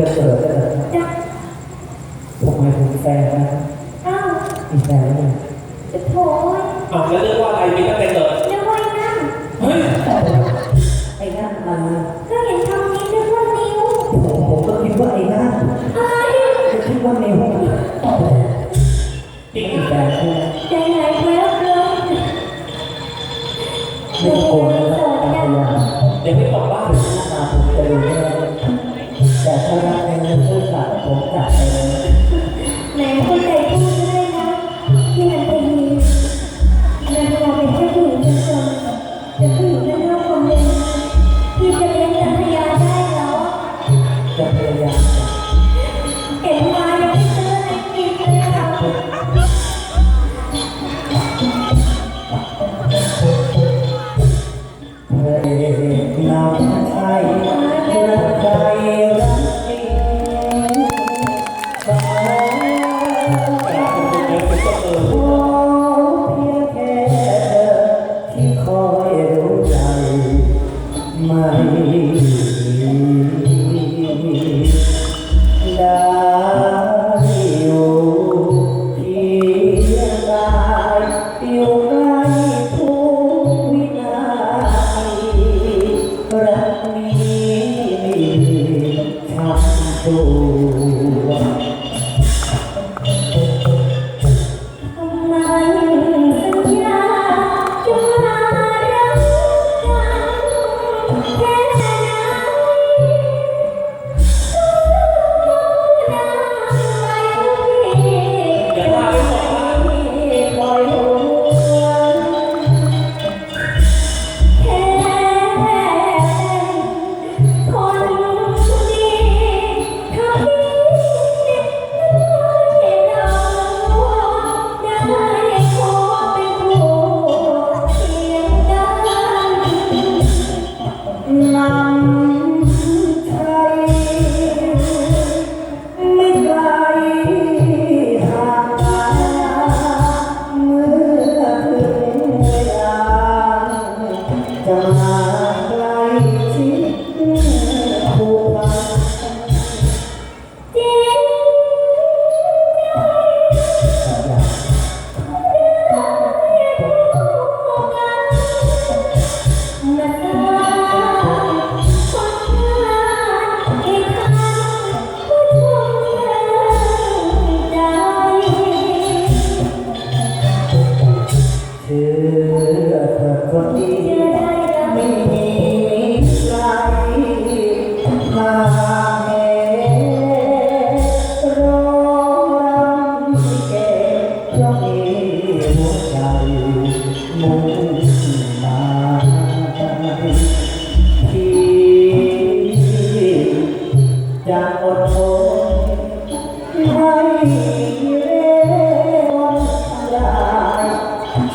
จะเกิดเลยจ้ะทำไมถึงแฟนนะอ้ามีแฟนแล้วเนี่ยจะโถ่อ้าวแล้วเรียกว่าอะไรมีตั้งแต่เกิดเดี๋ยวไอ้นั่งเฮ้ยไอ้นั่นมาก็เห็นคำนี้นึกว่านิ้วผมผมก็คิดว่าไอ้นั่นอะไรจะคิดว่านิ้วจริงแต่ใจไหลไปแล้วเกินไม่โกรธนะตาพยาเดี๋ยวไม่บอกว่าตาผมจะรู้แน่ เพราะว่าเป็นผู้สัตว์ผลย แหมคนใจดี Ah.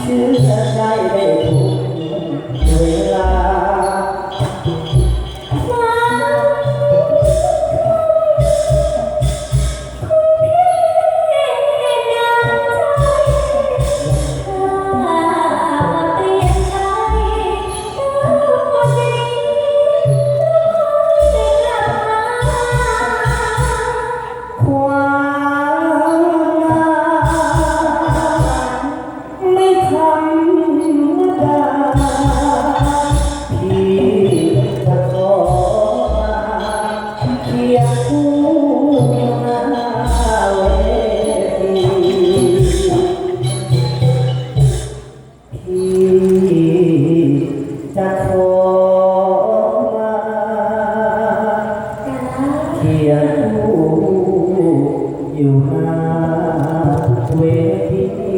ซื้อเธได้ได้ เคียงคู่อยู่หาเวที